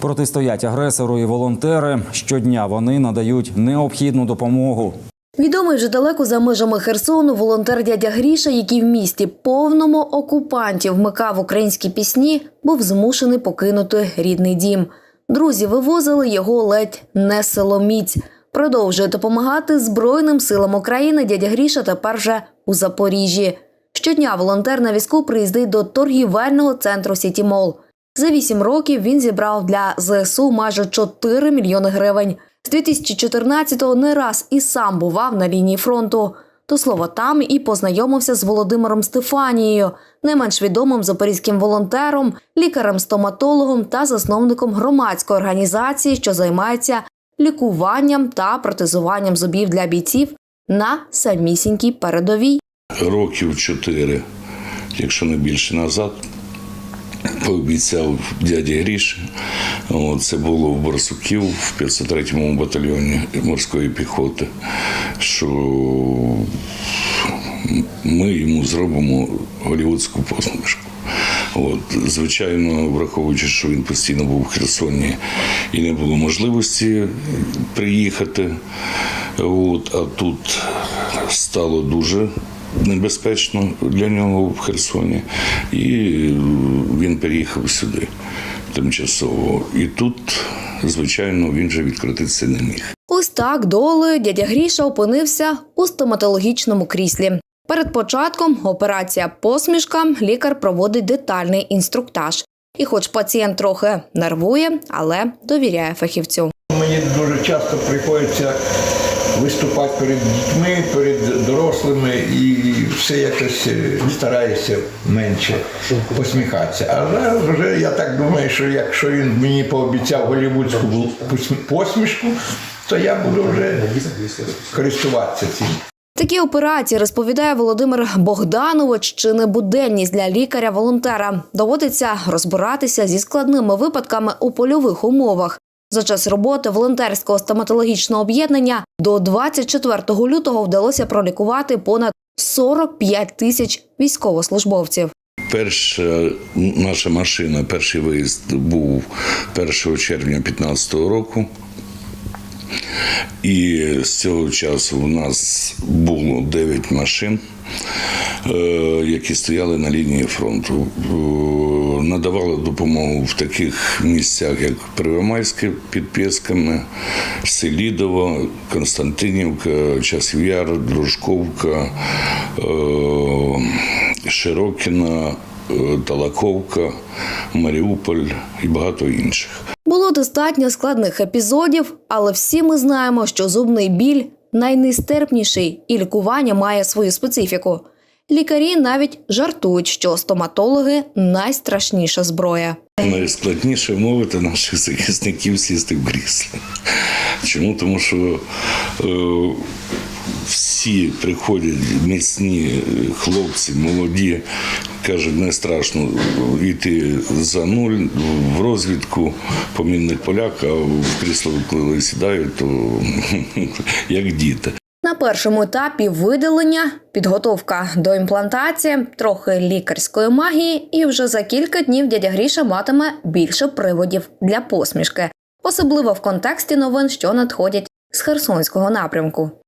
Протистоять агресору і волонтери. Щодня вони надають необхідну допомогу. Відомий вже далеко за межами Херсону волонтер дядя Гріша, який в місті повному окупантів вмикав українські пісні, був змушений покинути рідний дім. Друзі вивозили його ледь не силоміць. Продовжує допомагати Збройним силам України дядя Гріша тепер вже у Запоріжжі. Щодня волонтер на візку приїздить до торгівельного центру Сітімол. За вісім років він зібрав для ЗСУ майже 4 мільйони гривень. З 2014-го не раз і сам бував на лінії фронту. До слова, там і познайомився з Володимиром Стефанією, не менш відомим запорізьким волонтером, лікарем-стоматологом та засновником громадської організації, що займається лікуванням та протезуванням зубів для бійців на самісінькій передовій. років чотири, якщо не більше назад, пообіцяв дяді Гріші. О, Це було в Барсуків в 503-му батальйоні морської піхоти, що ми йому зробимо голівудську посмішку. От, звичайно, враховуючи, що він постійно був в Херсоні і не було можливості приїхати. От, а тут стало дуже небезпечно для нього в Херсоні, і він переїхав сюди тимчасово. І тут, звичайно, він же відкритися не міг. Ось так долею дядя Гріша опинився у стоматологічному кріслі. Перед початком операція посмішка лікар проводить детальний інструктаж. І, хоч пацієнт трохи нервує, але довіряє фахівцю. Мені дуже часто приходиться виступати перед дітьми, перед дорослими і все якось е, стараюся менше посміхатися. А зараз вже я так думаю, що якщо він мені пообіцяв голівудську посмі- посмішку, то я буду вже користуватися цим. Такі операції, розповідає Володимир Богданович, чи не буденність для лікаря-волонтера. Доводиться розбиратися зі складними випадками у польових умовах. За час роботи волонтерського стоматологічного об'єднання до 24 лютого вдалося пролікувати понад 45 тисяч військовослужбовців. Перша наша машина, перший виїзд був 1 червня 2015 року. І з цього часу у нас було 9 машин, які стояли на лінії фронту. Е, Надавали допомогу в таких місцях, як Первомайське під Пєсками, Селідово, Константинівка, Часів Яр, Дружковка, е, Широкіна, е, Талаковка, Маріуполь і багато інших. Було достатньо складних епізодів, але всі ми знаємо, що зубний біль найнестерпніший і лікування має свою специфіку. Лікарі навіть жартують, що стоматологи найстрашніша зброя. Найскладніше вмовити наших захисників сісти в крісло. Чому? Тому що е, всі приходять міцні е, хлопці, молоді, кажуть, не страшно йти за нуль в розвідку по мінних полях, а в крісло коли сідають, то як діти. На першому етапі видалення, підготовка до імплантації, трохи лікарської магії, і вже за кілька днів дядя Гріша матиме більше приводів для посмішки, особливо в контексті новин, що надходять з Херсонського напрямку.